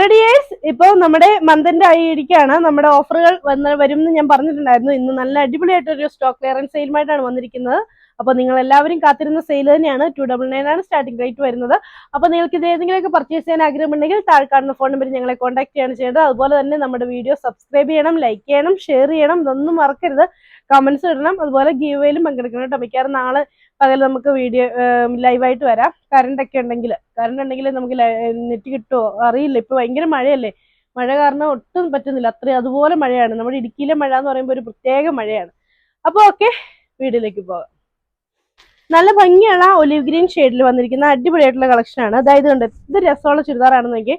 Hello dears ഇപ്പൊ നമ്മുടെ മന്തിന്റെ ആയിരിക്കാണ് നമ്മുടെ ഓഫറുകൾ വന്ന് വരും എന്ന് ഞാൻ പറഞ്ഞിട്ടുണ്ടായിരുന്നു. ഇന്ന് നല്ല അടിപൊളിയായിട്ടൊരു സ്റ്റോക്ക് ക്ലിയറൻസ് സെയിലുമായിട്ടാണ് വന്നിരിക്കുന്നത്. അപ്പൊ നിങ്ങൾ എല്ലാവരും കാത്തിരുന്ന സെയിൽ തന്നെയാണ്. ടു ഡബിൾ നയൻ ആണ് സ്റ്റാർട്ടിംഗ് റേറ്റ് വരുന്നത്. അപ്പൊ നിങ്ങൾക്ക് ഇത് ഏതെങ്കിലുമൊക്കെ പർച്ചേസ് ചെയ്യാൻ ആഗ്രഹമുണ്ടെങ്കിൽ താഴെ കാണുന്ന ഫോൺ നമ്പർ ഞങ്ങളെ കോൺടാക്ട് ചെയ്യാണ് ചെയ്യേണ്ടത്. അതുപോലെ തന്നെ നമ്മുടെ വീഡിയോ സബ്സ്ക്രൈബ് ചെയ്യണം ലൈക്ക് ചെയ്യണം ഷെയർ ചെയ്യണം. ഇതൊന്നും മറക്കരുത്. കമന്റ്സ് ഇടണം. അതുപോലെ ഗീവയിലും പങ്കെടുക്കണം കേട്ടോ. മിക്കവാറും നാളെ പകൽ നമുക്ക് വീഡിയോ ലൈവായിട്ട് വരാം. കറണ്ട് ഒക്കെ ഉണ്ടെങ്കിൽ കറണ്ട് ഉണ്ടെങ്കിൽ നമുക്ക് നെറ്റ് കിട്ടുമോ അറിയില്ല. ഇപ്പൊ ഭയങ്കര മഴയല്ലേ? മഴ കാരണം ഒട്ടും പറ്റുന്നില്ല. അത്രയും അതുപോലെ മഴയാണ്. നമ്മുടെ ഇടുക്കിയിലെ മഴ എന്ന് പറയുമ്പോൾ ഒരു പ്രത്യേക മഴയാണ്. അപ്പോൾ ഓക്കെ വീഡിയോയിലേക്ക് പോകാം. നല്ല ഭംഗിയുള്ള ഒലിവ് ഗ്രീൻ ഷെയ്ഡിൽ വന്നിരിക്കുന്ന അടിപൊളിയായിട്ടുള്ള കളക്ഷനാണ് അതായത് കണ്ട് ഇത് രസമുള്ള ചുരിദാറാണെന്നെങ്കിൽ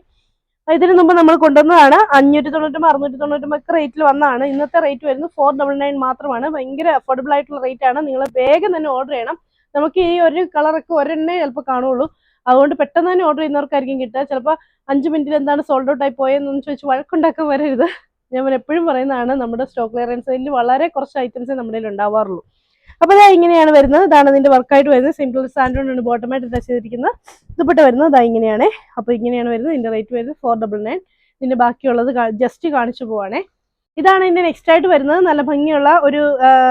ഇതിന് മുമ്പ് നമ്മൾ കൊണ്ടുവന്നതാണ് അഞ്ഞൂറ്റി തൊണ്ണൂറ്റും അറുന്നൂറ്റി തൊണ്ണൂറ്റും ഒക്കെ റേറ്റിൽ വന്നതാണ്. ഇന്നത്തെ റേറ്റ് വരുന്നത് ഫോർ ഡബിൾ നയൻ മാത്രമാണ്. ഭയങ്കര അഫോർഡബിൾ ആയിട്ടുള്ള റേറ്റ് ആണ്. നിങ്ങൾ വേഗം തന്നെ ഓർഡർ ചെയ്യണം. നമുക്ക് ഈ ഒരു കളറൊക്കെ ഒരെണ്ണേ ചിലപ്പോൾ കാണുള്ളൂ. അതുകൊണ്ട് പെട്ടെന്ന് തന്നെ ഓർഡർ ചെയ്യുന്നവർക്കായിരിക്കും കിട്ടുക. ചിലപ്പോൾ അഞ്ച് മിനിറ്റിൽ എന്താണ് സോൾഡ് ഔട്ട് ആയി പോയെന്ന് ചോദിച്ച് വഴക്കുണ്ടാക്കാൻ വരരുത്. ഞാൻ എപ്പോഴും പറയുന്നതാണ് നമ്മുടെ സ്റ്റോക്ക് ക്ലിയറൻസ് സെയിലിൽ വളരെ കുറച്ച് ഐറ്റംസ് നമ്മുടെ കയ്യിൽ ഉണ്ടാവാറുള്ളൂ. അപ്പോൾ ഇതാ ഇങ്ങനെയാണ് വരുന്നത്. ഇതാണ് ഇതിന്റെ വർക്കായിട്ട് വരുന്നത്. സിമ്പിൾ ആണ് ബോട്ടമായിട്ട് ടച്ച് ചെയ്തിരിക്കുന്നത്. ദുപ്പട്ട വരുന്നത് ഇതാ ഇങ്ങനെയാണ്. അപ്പോൾ ഇങ്ങനെയാണ് വരുന്നത്. ഇതിന്റെ റേറ്റ് വരുന്നത് ഫോർ ഡബിൾ നയൻ ഇതിന്റെ ബാക്കിയുള്ളത് ജസ്റ്റ് കാണിച്ചു പോവാണേ. ഇതാണ് ഇതിന്റെ നെക്സ്റ്റ് ആയിട്ട് വരുന്നത്. നല്ല ഭംഗിയുള്ള ഒരു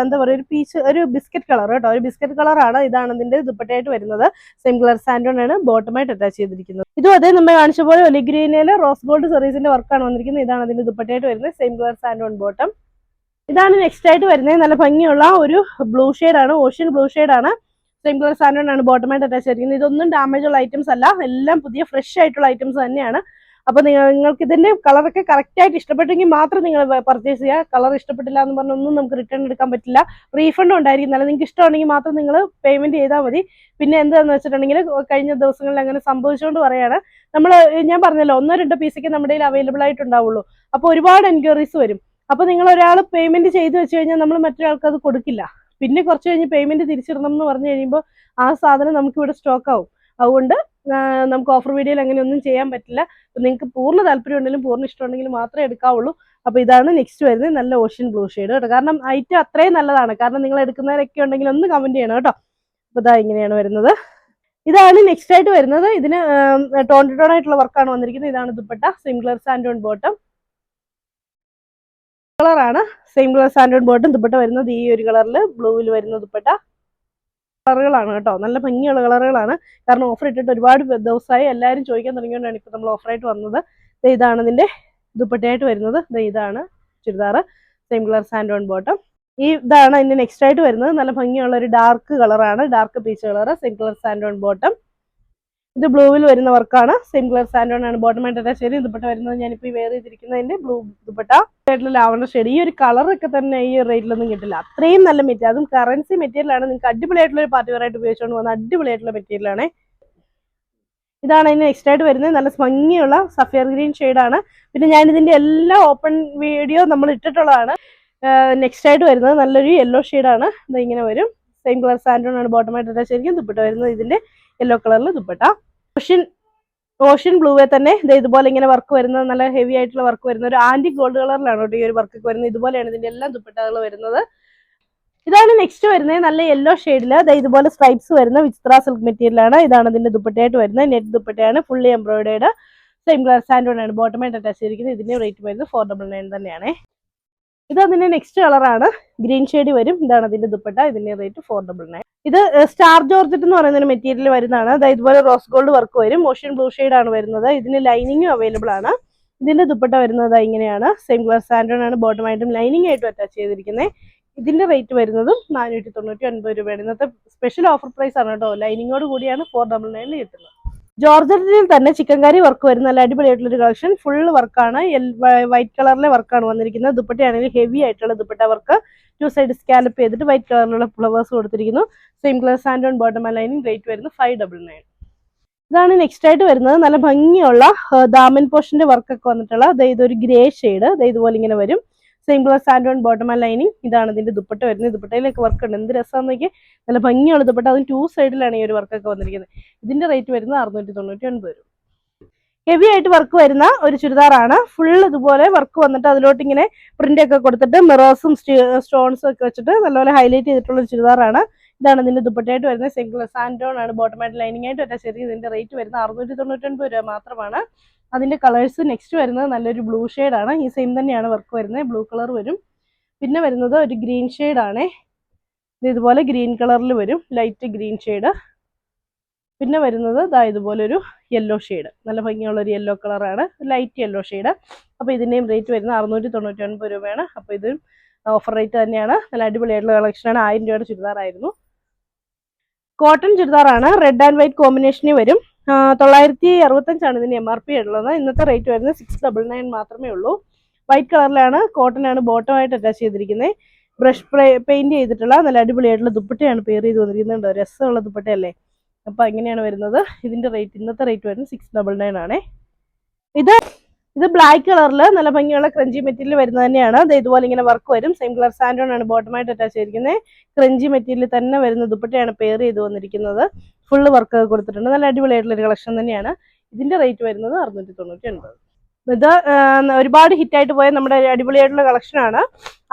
എന്താ പറയുക ഒരു പീച്ച് ഒരു ബിസ്ക്കറ്റ് കളർ കേട്ടോ. ഒരു ബിസ്ക്കറ്റ് കളറാണ് ഇതാണ് ഇതിന്റെ ദുപ്പട്ടയായിട്ട് വരുന്നത്. സെയിം കളർ സാൻഡോൺ ആണ് ബോട്ടമായിട്ട് അറ്റാച്ച് ചെയ്തിരിക്കുന്നത്. ഇതും അതേ നമ്മൾ കാണിച്ച പോലെ ഒലിഗ്രീനയിലെ റോസ് ഗോൾഡ് സെറീസിന്റെ വർക്കാണ് വന്നിരിക്കുന്നത്. ഇതാണ് അതിന്റെ ദുപ്പട്ടയായിട്ട് വരുന്നത്. സെയിം കളർ സാൻഡോൺ ബോട്ടം ഇതാണ് നെക്സ്റ്റ് ആയിട്ട് വരുന്നത്. നല്ല ഭംഗിയുള്ള ഒരു ബ്ലൂ ആണ്. ഓഷ്യൻ ബ്ലൂ ആണ്. സെയിം കളർ സാൻഡോൺ ആണ് ബോട്ടമായിട്ട് അറ്റാച്ച് ചെയ്തിരിക്കുന്നത്. ഇതൊന്നും ഡാമേജ് ഉള്ള ഐറ്റംസ് അല്ല. എല്ലാം പുതിയ ഫ്രഷ് ആയിട്ടുള്ള ഐറ്റംസ് തന്നെയാണ്. അപ്പൊ നിങ്ങൾ നിങ്ങൾക്ക് ഇതിന്റെ കളറൊക്കെ കറക്റ്റ് ആയിട്ട് ഇഷ്ടപ്പെട്ടെങ്കിൽ മാത്രം നിങ്ങൾ പർച്ചേസ് ചെയ്യുക. കളർ ഇഷ്ടപ്പെട്ടില്ല എന്ന് പറഞ്ഞൊന്നും നമുക്ക് റിട്ടേൺ എടുക്കാൻ പറ്റില്ല. റീഫണ്ട് ഉണ്ടായിരിക്കും. നല്ല നിങ്ങൾക്ക് ഇഷ്ടമാണെങ്കിൽ മാത്രം നിങ്ങൾ പേയ്മെന്റ് ചെയ്താൽ മതി. പിന്നെ എന്താന്ന് വെച്ചിട്ടുണ്ടെങ്കിൽ കഴിഞ്ഞ ദിവസങ്ങളിൽ അങ്ങനെ സംഭവിച്ചുകൊണ്ട് പറയാണ്. നമ്മൾ ഞാൻ പറഞ്ഞല്ലോ ഒന്നോ രണ്ടോ പീസൊക്കെ നമ്മുടെ കയ്യിൽ അവൈലബിൾ ആയിട്ടുണ്ടാവുള്ളൂ. അപ്പോൾ ഒരുപാട് എൻക്വയറീസ് വരും. അപ്പോൾ നിങ്ങൾ ഒരാൾ പേയ്മെന്റ് ചെയ്ത് വെച്ച് കഴിഞ്ഞാൽ നമ്മൾ മറ്റൊരാൾക്ക് അത് കൊടുക്കില്ല. പിന്നെ കുറച്ച് കഴിഞ്ഞ് പേയ്മെന്റ് തിരിച്ചിടണം എന്ന് പറഞ്ഞു കഴിയുമ്പോൾ ആ സാധനം നമുക്കിവിടെ സ്റ്റോക്ക് ആവും. അതുകൊണ്ട് നമുക്ക് ഓഫർ വീഡിയോയിൽ അങ്ങനെ ഒന്നും ചെയ്യാൻ പറ്റില്ല. അപ്പം നിങ്ങൾക്ക് പൂർണ താല്പര്യം ഉണ്ടെങ്കിലും പൂർണ ഇഷ്ടമുണ്ടെങ്കിലും മാത്രമേ എടുക്കാവുള്ളൂ. അപ്പോൾ ഇതാണ് നെക്സ്റ്റ് വരുന്നത്. നല്ല ഓഷ്യൻ ബ്ലൂ ഷെയ്ഡ് കേട്ടോ. കാരണം ഐറ്റം അത്രയും നല്ലതാണ്. കാരണം നിങ്ങൾ എടുക്കുന്നവരൊക്കെ ഉണ്ടെങ്കിൽ ഒന്ന് കമന്റ് ചെയ്യണം കേട്ടോ. അപ്പോൾ ഇതാ ഇങ്ങനെയാണ് വരുന്നത്. ഇതാണ് നെക്സ്റ്റ് ആയിട്ട് വരുന്നത്. ഇതിന് ടോൺ ടു ടോൺ ആയിട്ടുള്ള വർക്കാണ് വന്നിരിക്കുന്നത്. ഇതാണ് ദുപ്പട്ട. സിംഗ്ലർ സാൻഡോൺ ബോട്ടം കളറാണ് same colour santoon bottom dupatta വരുന്നത് ഈ ഒരു കളറിൽ ബ്ലൂവിൽ വരുന്ന ദുപ്പട്ട. കളറുകളാണ് കേട്ടോ. നല്ല ഭംഗിയുള്ള കളറുകളാണ്. കാരണം ഓഫർ ഇട്ടിട്ട് ഒരുപാട് ദിവസമായി എല്ലാവരും ചോദിക്കാൻ തുടങ്ങിയോണ്ടാണ് ഇപ്പോൾ നമ്മൾ ഓഫറായിട്ട് വന്നത്. ഇതാണ് ഇതിന്റെ ദുപ്പട്ടയായിട്ട് വരുന്നത്. ഇതാണ് churidar same colour santoon bottom ഈ ഇതാണ് അതിന്റെ നെക്സ്റ്റ് ആയിട്ട് വരുന്നത്. നല്ല ഭംഗിയുള്ള ഒരു ഡാർക്ക് കളറാണ് dark peach colour same colour santoon bottom ഇത് ബ്ലൂവിൽ വരുന്ന വർക്കാണ് സെയിം കളർ സാൻഡോൺ ആണ്. ബോട്ടം ആയിട്ട് ശരി ഇതുപെട്ട വരുന്നത് ഞാനിപ്പോൾ ഈ വേറെ ചെയ്തിരിക്കുന്നതിന്റെ ബ്ലൂ ദുപ്പട്ട ആയിട്ടുള്ള ലാവണ്ടർ ഷെയ്ഡ് ഈ ഒരു കളറൊക്കെ തന്നെ ഈ റേറ്റിലൊന്നും കിട്ടില്ല. അത്രയും നല്ല മെറ്റീരിയൽ അതും കറൻസി മെറ്റീരിയൽ ആണ്. നിങ്ങൾക്ക് അടിപൊളിയായിട്ടുള്ള ഒരു പാർട്ടി വെയർ ആയിട്ട് ഉപയോഗിച്ചുകൊണ്ട് പോകുന്ന അടിപൊളിയായിട്ടുള്ള മെറ്റീരിയൽ ആണ്. ഇതാണ് അതിന് നെക്സ്റ്റ് ആയിട്ട് വരുന്നത്. നല്ല ഭംഗിയുള്ള സഫിയർ ഗ്രീൻ ആണ്. പിന്നെ ഞാൻ ഇതിന്റെ എല്ലാ ഓപ്പൺ വീഡിയോ നമ്മൾ ഇട്ടിട്ടുള്ളതാണ്. നെക്സ്റ്റ് ആയിട്ട് വരുന്നത് നല്ലൊരു യെല്ലോ ഷെയ്ഡാണ് ഇത് ഇങ്ങനെ വരും. സെയിം കളർ സാൻഡോൺ ആണ് ബോട്ടമായിട്ട് ശരിക്കും ദുപ്പട്ട വരുന്നത് ഇതിന്റെ യെല്ലോ കളറിൽ ദുപ്പട്ട. ഓഷ്യൻ ഓഷ്യൻ ബ്ലൂവേ തന്നെ ഇതുപോലെ ഇങ്ങനെ വർക്ക് വരുന്നത് നല്ല ഹെവി ആയിട്ടുള്ള വർക്ക് വരുന്ന ഒരു ആന്റി ഗോൾഡ് കളറിലാണ് കേട്ടോ ഈ ഒരു വർക്ക് വരുന്നത്. ഇതുപോലെയാണ് ഇതിന്റെ എല്ലാം ദുപ്പട്ടകൾ വരുന്നത്. ഇതാണ് നെക്സ്റ്റ് വരുന്നത്. നല്ല യെല്ലോ ഷെയ്ഡിൽ ഇതുപോലെ സ്ട്രൈപ്സ് വരുന്ന വിചിത്ര സിൽക്ക് മെറ്റീരിയലാണ് ഇതാണ് ഇതിന്റെ ദുപ്പട്ടയായിട്ട് വരുന്നത്. നെറ്റ് ദുപ്പട്ടയാണ് fully embroidered same colour santoon ആണ് ബോട്ടമായിട്ട് അറ്റാച്ച് ചെയ്തിരിക്കുന്നത്. ഇതിന്റെ റേറ്റ് വരുന്നത് ഫോർ ഡബിൾ നയൻ തന്നെയാണ്. ഇത് അതിന്റെ നെക്സ്റ്റ് കളറാണ് ഗ്രീൻ ഷെയ്ഡ് വരും. ഇതാണ് അതിന്റെ ദുപ്പട്ട. ഇതിന്റെ റേറ്റ് ഫോർ ഡബിൾ നയൻ ഇത് സ്റ്റാർ ജോർജറ്റ് എന്ന് പറയുന്ന ഒരു മെറ്റീരിയൽ വരുന്നതാണ്. അതായത് ഇതുപോലെ റോസ് ഗോൾഡ് വർക്ക് വരും. മോഷൻ ബ്ലൂ ഷെയ്ഡ് ആണ് വരുന്നത്. ഇതിന് ലൈനിങ്ങും അവൈലബിൾ ആണ്. ഇതിന്റെ ദുപ്പട്ട വരുന്നത് ഇങ്ങനെയാണ്. സെയിം കളർ സാൻഡോൺ ആണ്. ബോട്ടമായിട്ടും ലൈനിങ് ആയിട്ടും അറ്റാച്ച് ചെയ്തിരിക്കുന്നത് ഇതിന്റെ റേറ്റ് വരുന്നതും നാനൂറ്റി തൊണ്ണൂറ്റി ഒൻപത് രൂപയാണ്. ഇന്നത്തെ സ്പെഷ്യൽ ഓഫർ പ്രൈസ് ആണ് കേട്ടോ. ലൈനിങ്ങോട് കൂടിയാണ് ഫോർ ഡബിൾ നയനിൽ കിട്ടുന്നത്. ജോർജറ്റിൽ തന്നെ ചിക്കൻ കറി വർക്ക് വരുന്ന. നല്ല അടിപൊളിയായിട്ടുള്ള ഒരു കളക്ഷൻ ഫുൾ വർക്കാണ് വൈറ്റ് കളറിലെ വർക്കാണ് വന്നിരിക്കുന്നത്. ദുപ്പട്ടയാണെങ്കിൽ ഹെവി ആയിട്ടുള്ള dupatta work two side scallop ചെയ്തിട്ട് വൈറ്റ് കളറിലുള്ള ഫ്ലവേഴ്സ് കൊടുത്തിരിക്കുന്നു. Same colour santoon bottom lining rate വരുന്നത് ഫൈവ് ഡബിൾ നയൻ ഇതാണ് നെക്സ്റ്റ് ആയിട്ട് വരുന്നത്. നല്ല ഭംഗിയുള്ള ദാമൻ പോഷന്റെ വർക്കൊക്കെ വന്നിട്ടുള്ള ഒരു ഗ്രേ ഷെയ്ഡ് ഇതുപോലെ ഇങ്ങനെ വരും. Same colour santoon bottom lining ഇതാണ് ഇതിന്റെ ദുപ്പട്ട വരുന്നത്. ദുപ്പട്ടയിലൊക്കെ വർക്ക് ഉണ്ട്. എന്ത് രസമാണെന്ന് നോക്കി നല്ല ഭംഗിയുള്ള ദുപ്പട്ട. അതിന് ടു സൈഡിലാണ് ഈ ഒരു വർക്കൊക്കെ വന്നിരിക്കുന്നത്. ഇതിന്റെ റേറ്റ് വരുന്നത് അറുന്നൂറ്റി തൊണ്ണൂറ്റി ഒൻപത് രൂപ. ഹെവി ആയിട്ട് വർക്ക് വരുന്ന ഒരു ചുരിദാറാണ്. ഫുൾ ഇതുപോലെ വർക്ക് വന്നിട്ട് അതിലോട്ട് ഇങ്ങനെ പ്രിന്റ് ഒക്കെ കൊടുത്തിട്ട് മിറേഴ്സും സ്റ്റോൺസും ഒക്കെ വെച്ചിട്ട് നല്ലപോലെ ഹൈലൈറ്റ് ചെയ്തിട്ടുള്ള ഒരു ചുരിദാറാണ്. ഇതാണ് ഇതിന്റെ ദുപ്പട്ടയായിട്ട് വരുന്നത്. സിംഗിൾ സാൻഡോൺ ആണ്. ബോട്ടമായിട്ട് ലൈനിങ് ആയിട്ട് ഒറ്റ ചെറിയ ഇതിന്റെ റേറ്റ് വരുന്നത് അറുന്നൂറ്റി തൊണ്ണൂറ്റൊൻപത് രൂപ മാത്രമാണ്. അതിന്റെ കളേഴ്സ് നെക്സ്റ്റ് വരുന്നത് നല്ലൊരു ബ്ലൂ ആണ്. ഈ സെയിം തന്നെയാണ് വർക്ക് വരുന്നത്. ബ്ലൂ കളർ വരും. പിന്നെ വരുന്നത് ഒരു ഗ്രീൻ ആണ്. ഇത് ഇതുപോലെ ഗ്രീൻ കളറിൽ വരും. ലൈറ്റ് ഗ്രീൻ ഷെയ്ഡ് പിന്നെ വരുന്നത് ഇതാ ഇതുപോലെ ഒരു യെല്ലോ ഷെയ്ഡ് നല്ല ഭംഗിയുള്ള ഒരു യെല്ലോ കളറാണ് ലൈറ്റ് യെല്ലോ ഷെയ്ഡ് അപ്പോൾ ഇതിന്റെയും റേറ്റ് വരുന്നത് അറുന്നൂറ്റി തൊണ്ണൂറ്റി ഒൻപത് രൂപയാണ്. അപ്പോൾ ഇത് ഓഫർ റേറ്റ് തന്നെയാണ്. നല്ല അടിപൊളിയായിട്ടുള്ള കളക്ഷനാണ് ആയിരം രൂപയുടെ ചുരിദാറായിരുന്നു. കോട്ടൺ ചുരിദാറാണ്. റെഡ് ആൻഡ് വൈറ്റ് കോമ്പിനേഷനിൽ വരും. തൊള്ളായിരത്തി അറുപത്തഞ്ചാണ് ഇതിന് എം ആർ പി ഉള്ളത്. ഇന്നത്തെ റേറ്റ് വരുന്നത് സിക്സ് ഡബിൾ നയൻ മാത്രമേ ഉള്ളൂ. വൈറ്റ് കളറിലാണ് കോട്ടനാണ് ആണ് ബോട്ടം ആയിട്ട് അറ്റാച്ച് ചെയ്തിരിക്കുന്നത് ബ്രഷ് പെയിന്റ് ചെയ്തിട്ടുള്ള നല്ല അടിപൊളിയായിട്ടുള്ള ദുപ്പട്ടയാണ് പേര് ചെയ്ത് വന്നിരിക്കുന്നുണ്ട്. രസമുള്ള ദുപ്പട്ടയല്ലേ? അപ്പോൾ എങ്ങനെയാണ് വരുന്നത്. ഇതിന്റെ റേറ്റ് ഇന്നത്തെ റേറ്റ് വരുന്നത് സിക്സ് ഡബിൾ നയൻ ആണേ. ഇത് ഇത് ബ്ലാക്ക് കളറിൽ നല്ല ഭംഗിയുള്ള ക്രഞ്ചി മെറ്റീരിയൽ വരുന്നത് തന്നെയാണ്. അത് ഇതുപോലെ ഇങ്ങനെ വർക്ക് വരും. സെയിം കളർ സാൻഡോൺ ആണ് ബോട്ടമായിട്ട് അറ്റാച്ച് ചെയ്തിരിക്കുന്നത് ക്രഞ്ചി മെറ്റീരിയൽ തന്നെ വരുന്ന ദുപ്പട്ടയാണ് പെയർ ചെയ്ത് വന്നിരിക്കുന്നത്. ഫുള്ള് വർക്ക് കൊടുത്തിട്ടുണ്ട്. നല്ല അടിപൊളിയായിട്ടുള്ള ഒരു കളക്ഷൻ തന്നെയാണ്. ഇതിന്റെ റേറ്റ് വരുന്നത് അറുന്നൂറ്റി തൊണ്ണൂറ്റി ഒൻപത് ഇത് ഒരുപാട് ഹിറ്റായിട്ട് പോയ നമ്മുടെ അടിപൊളിയായിട്ടുള്ള കളക്ഷനാണ്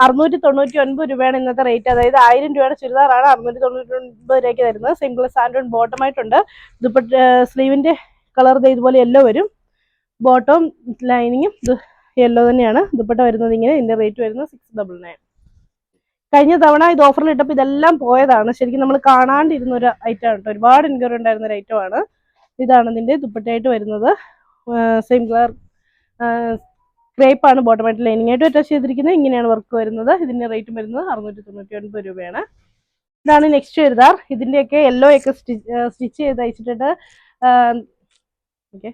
അറുന്നൂറ്റി തൊണ്ണൂറ്റി ഒൻപത് രൂപയാണ് ഇന്നത്തെ റേറ്റ് അതായത് ആയിരം രൂപയുടെ ചുരിദാറാണ് അറുന്നൂറ്റി തൊണ്ണൂറ്റി ഒൻപത് രൂപയ്ക്ക് തരുന്നത് സിംഗിൾ സാൻഡോൺ ബോട്ടമായിട്ടുണ്ട് ദുപ്പട്ട സ്ലീവിന്റെ കളർ ഇതുപോലെ യെല്ലോ വരും. ബോട്ടവും ലൈനിങ്ങും യെല്ലോ തന്നെയാണ്. ദുപ്പട്ട വരുന്നത് ഇങ്ങനെ. ഇതിന്റെ റേറ്റ് വരുന്നത് സിക്സ് ഡബിൾ നയൻ കഴിഞ്ഞ തവണ ഇത് ഓഫറിൽ ഇട്ടപ്പോൾ ഇതെല്ലാം പോയതാണ്. ശരിക്കും നമ്മൾ കാണാണ്ടിരുന്ന ഒരു ഐറ്റം കേട്ടോ ഒരുപാട് എൻക്വയറി ഉണ്ടായിരുന്ന ഒരു ഐറ്റമാണ് ഇതാണ് ഇതിന്റെ ദുപ്പട്ടയായിട്ട് വരുന്നത്. സെയിം കളർ ക്രേപ്പാണ് ബോട്ടമായിട്ട് ലൈനിങ് ആയിട്ട് അറ്റാച്ച് ചെയ്തിരിക്കുന്നത്. ഇങ്ങനെയാണ് വർക്ക് വരുന്നത്. ഇതിന്റെ റേറ്റ് വരുന്നത് അറുന്നൂറ്റി തൊണ്ണൂറ്റി ഒൻപത് രൂപയാണ്. ഇതാണ് നെക്സ്റ്റ് ചുരിദാർ. ഇതിന്റെയൊക്കെ യെല്ലോ ഒക്കെ സ്റ്റിച്ച് ചെയ്ത് അയച്ചിട്ടിട്ട് ഓക്കെ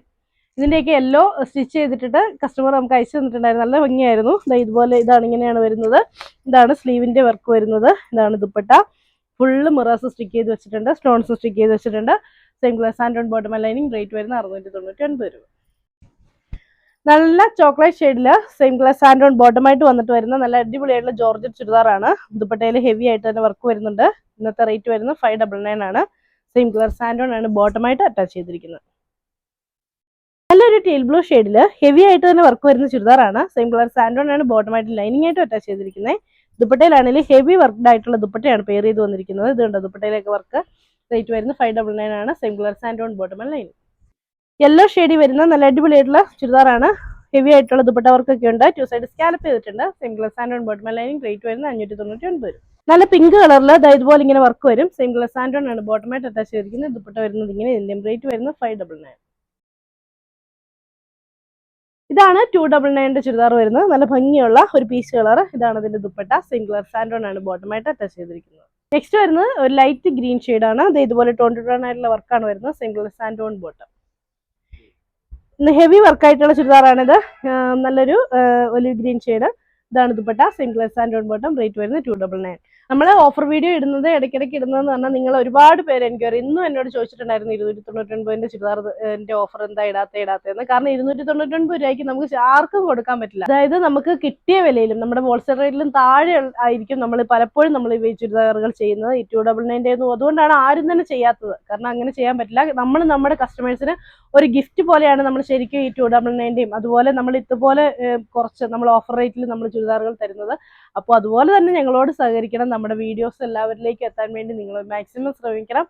ഇതിന്റെയൊക്കെ യെല്ലോ സ്റ്റിച്ച് ചെയ്തിട്ടിട്ട് കസ്റ്റമർ നമുക്ക് അയച്ചു തന്നിട്ടുണ്ടായിരുന്നു. നല്ല ഭംഗിയായിരുന്നു. ഇതുപോലെ ഇതാണ് ഇങ്ങനെയാണ് വരുന്നത്. ഇതാണ് സ്ലീവിന്റെ വർക്ക് വരുന്നത്. ഇതാണ് ദുപ്പട്ട. ഫുള്ള് മിറാസ് സ്റ്റിക്ക് ചെയ്ത് വെച്ചിട്ടുണ്ട്. സ്റ്റോൺസ് സ്റ്റിക്ക് ചെയ്ത് വെച്ചിട്ടുണ്ട്. Same glass and on bottom lining rate വരുന്ന അറുന്നൂറ്റി തൊണ്ണൂറ്റി ഒൻപത് രൂപ നല്ല ചോക്ലേറ്റ് ഷെയ്ഡിൽ സെയിം ഗ്ലാസ് ആൻഡ് ഓൺ ബോട്ടമായിട്ട് വന്നിട്ട് വരുന്ന നല്ല അടിപൊളിയായിട്ടുള്ള ജോർജറ്റ് ചുരിദാറാണ്. ദുപ്പട്ടയിൽ ഹെവി ആയിട്ട് തന്നെ വർക്ക് വരുന്നുണ്ട്. ഇന്നത്തെ റേറ്റ് വരുന്നത് ഫൈവ് ആണ്. സെയിം കളർ ഓൺ ആണ് ബോട്ടമായിട്ട് അറ്റാച്ച് ചെയ്തിരിക്കുന്നത്. നല്ലൊരു ടീൽ ബ്ലൂ ഷെയ്ഡിൽ ഹെവി ആയിട്ട് തന്നെ വർക്ക് വരുന്ന ചുരിദാറാണ് സെയിം കളർ സാൻഡോണാണ് ബോട്ടമായിട്ട് ലൈനിങ് ആയിട്ട് അറ്റാച്ച് ചെയ്തിരിക്കുന്നത് ദുപ്പട്ടയിലാണെങ്കിൽ ഹെവി വർക്ക്ഡ് ആയിട്ടുള്ള ദുപ്പട്ടയാണ് പെയർ ചെയ്ത് വന്നിരിക്കുന്നത്. ഇതുണ്ട് ദുപ്പട്ടയിലേക്ക് വർക്ക് റേറ്റ് വരുന്നത് ഫൈവ് ഡബിൾ നയൻ ആണ്. Same colour santoon bottom line yellow ഷെയ്ഡിൽ വരുന്ന നല്ല അടിപൊളിയായിട്ടുള്ള ചുരിദാറാണ് ഹെവി ആയിട്ടുള്ള ദുപ്പട്ട വർക്കൊക്കെ ഉണ്ട്. ടു സൈഡ് സ്കാലപ്പ് ചെയ്തിട്ടുണ്ട്. Same colour santoon bottom lining rate വരുന്നത് അഞ്ഞൂറ്റി തൊണ്ണൂറ്റി ഒൻപത് നല്ല പിങ്ക് കളറിൽ ഇതുപോലെ ഇങ്ങനെ വർക്ക് വരും. സെയിം കളർ സാൻഡോൺ ആണ് ബോട്ടമായിട്ട് അറ്റാച്ച് ചെയ്തിരിക്കുന്നത് ദുപ്പട്ട വരുന്നത് ഇങ്ങനെ ഇതിന്റെ റേറ്റ് വരുന്നത് ഫൈവ് ഡബിൾ നയൻ ഇതാണ് ടു ഡബിൾ നയന്റെ ചുരിദാർ വരുന്നത്. നല്ല ഭംഗിയുള്ള ഒരു പീസ് കളർ ഇതാണ് ഇതിന്റെ ദുപ്പട്ട. സിംഗുലർ സാൻഡോൺ ആണ് ബോട്ടമായിട്ട് അറ്റാച്ച് ചെയ്തിരിക്കുന്നത്. നെക്സ്റ്റ് വരുന്നത് ഒരു ലൈറ്റ് ഗ്രീൻ ആണ്. ഇത് ഇതുപോലെ ടോൺ ടു ആയിട്ടുള്ള വർക്കാണ് വരുന്നത്. സിംഗിളർ സാൻഡോൺ ബോട്ടം ഇന്ന് ഹെവി വർക്കായിട്ടുള്ള ചുരിദാറാണിത്. നല്ലൊരു ഒലിവ് ഗ്രീൻ ഷെയ്ഡ് ഇതാണ് dupatta. Single sand santoon bottom rate വരുന്നത് ടു ഡബിൾ നയൻ നമ്മൾ ഓഫർ വീഡിയോ ഇടുന്നത് ഇടയ്ക്കിടയ്ക്ക് ഇടുന്നതെന്ന് പറഞ്ഞാൽ നിങ്ങൾ ഒരുപാട് പേര് എൻക്വയറി ഇന്നും എന്നോട് ചോദിച്ചിട്ടുണ്ടായിരുന്നു ഇരുന്നൂറ്റി തൊണ്ണൂറ്റൊൻപതിന്റെ ചുരിദാർ എന്റെ ഓഫർ എന്താ ഇടാത്ത ഇടാത്തതെന്ന് കാരണം ഇരുന്നൂറ്റി തൊണ്ണൂറ്റൊൻപത് രൂപയ്ക്ക് നമുക്ക് ആർക്കും കൊടുക്കാൻ പറ്റില്ല. അതായത് നമുക്ക് കിട്ടിയ വിലയിലും നമ്മുടെ ഹോൾസെയിൽ റേറ്റിലും താഴെ ആയിരിക്കും നമ്മൾ പലപ്പോഴും നമ്മൾ ഈ ചുരിദാറുകൾ ചെയ്യുന്നത്. ഈ ടു ഡബിൾ നയന്റെ അതുകൊണ്ടാണ് ആരും തന്നെ ചെയ്യാത്തത്. കാരണം അങ്ങനെ ചെയ്യാൻ പറ്റില്ല. നമ്മൾ നമ്മുടെ കസ്റ്റമേഴ്സിന് ഒരു ഗിഫ്റ്റ് പോലെയാണ് നമ്മൾ ശരിക്കും ഈ ടു ഡബിൾ നയന്റെയും അതുപോലെ നമ്മൾ ഇതുപോലെ കുറച്ച് നമ്മൾ ഓഫർ റേറ്റിൽ നമ്മൾ ചുരിദാറുകൾ തരുന്നത്. അപ്പോൾ അതുപോലെ തന്നെ ഞങ്ങളോട് സഹകരിക്കണം. നമ്മുടെ വീഡിയോസ് എല്ലാവരിലേക്ക് എത്താൻ വേണ്ടി നിങ്ങൾ മാക്സിമം ശ്രമിക്കണം.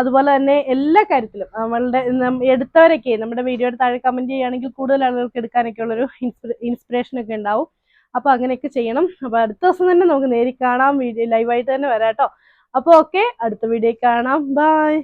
അതുപോലെ തന്നെ എല്ലാ കാര്യത്തിലും നമ്മളുടെ എടുത്തവരൊക്കെ നമ്മുടെ വീഡിയോയുടെ താഴെ കമന്റ് ചെയ്യുകയാണെങ്കിൽ കൂടുതൽ ആളുകൾക്ക് എടുക്കാനൊക്കെ ഉള്ളൊരു ഇൻസ്പിറേഷൻ ഒക്കെ ഉണ്ടാവും. അപ്പോൾ അങ്ങനെയൊക്കെ ചെയ്യണം. അപ്പോൾ അടുത്ത ദിവസം തന്നെ നമുക്ക് നേരി കാണാം. വീഡിയോ ലൈവായിട്ട് തന്നെ വരാം കേട്ടോ. അപ്പോൾ ഓക്കെ അടുത്ത വീഡിയോ കാണാം. ബൈ